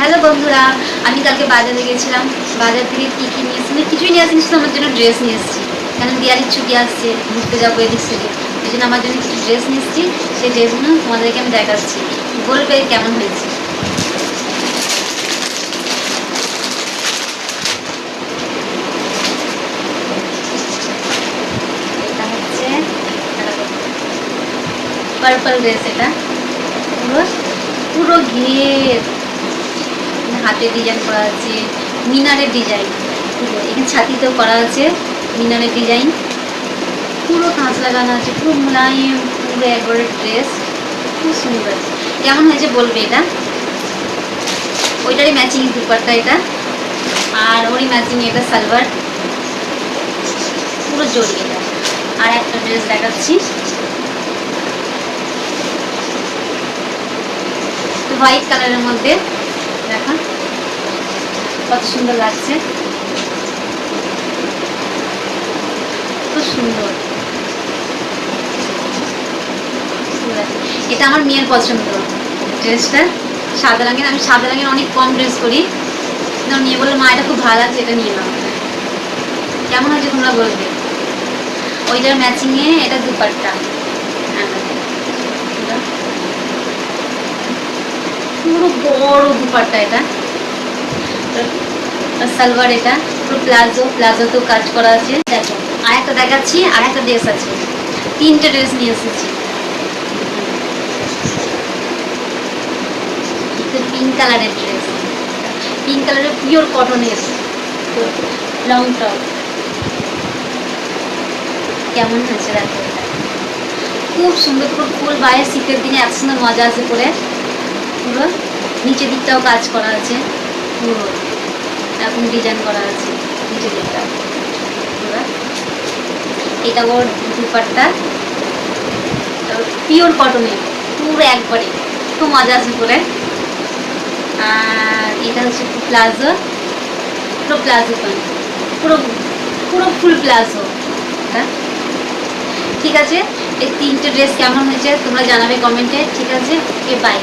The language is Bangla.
হ্যালো বন্ধুরা, আমি কালকে বাজারে গেছিলাম। বাজার থেকে কী কী নিয়ে এসেছি? কিছুই নিয়ে আসিনি আমার জন্য ড্রেস নিয়ে এসেছি। কারণ দিয়ালির ছুটি আসছে, ঘুরতে যাব এদিক সেদিক। ওই জন্য আমার জন্য কিছু ড্রেস নিয়ে এসেছি। সেই ড্রেসগুলো তোমাদেরকে আমি দেখাচ্ছি। বলবে কেমন হয়েছে? পার্পল ড্রেস এটা। পুরো পুরো ঘের। হাতে ডিজাইন করা আছে, মিনারের ডিজাইন এখানে ছাতিতেও করা আছে মিনারের ডিজাইন পুরো কাঁচ লাগানো আছে, পুরো মোলায়েম, পুরো একবারের ড্রেস খুব সুন্দর। কেমন হয়েছে বলবে এটা? ওইটারই ম্যাচিং দুপাট্টা এটা। আর ওরই ম্যাচিং এটা সালোয়ার। পুরো জড়ি এটা। আর একটা ড্রেস দেখাচ্ছি। হোয়াইট কালারের মধ্যে কত সুন্দর লাগছে। খুব সুন্দর। এটা আমার মেয়ের পছন্দ। ড্রেসটা সাদা রঙের। আমি সাদা রঙের অনেক কম ড্রেস করি আমার মেয়ে বলল মা এটা খুব ভালো আছে এটা নিয়ে। নাও কেমন হয়েছে তোমরা বলবে? ওইটার ম্যাচিংয়ে এটা এটা। পুরো বড় দুপাট্টা এটা। সালোয়ার এটা, পুরো প্লাজো, প্লাজোতেও কাজ করা আছে। দেখো আর একটা দেখাচ্ছি আর একটা ড্রেস আছে। তিনটে ড্রেস নিয়ে এসেছি। পিঙ্ক কালারের ড্রেস। পিঙ্ক কালারের পিওর কটনের লং টপ। কেমন হয়েছে দেখো? খুব সুন্দর, পুরো ফুল বাইরে শীতের দিনে এত সুন্দর মজা আছে পরে। পুরো নিচের দিকটাও কাজ করা আছে। পুরো এরকম ডিজাইন করা আছে নিচের দিকটা। এটা ওর দুপাট্টা। পিওর কটনের পুরো একবারে খুব মজা আছে পরে আর এটা হচ্ছে প্লাজো। পুরো প্লাজো প্যান্ট পুরো পুরো ফুল প্লাজো। এটা ঠিক আছে? এই তিনটে ড্রেস কেমন হয়েছে তোমরা জানাবে কমেন্টে ঠিক আছে? Okay bye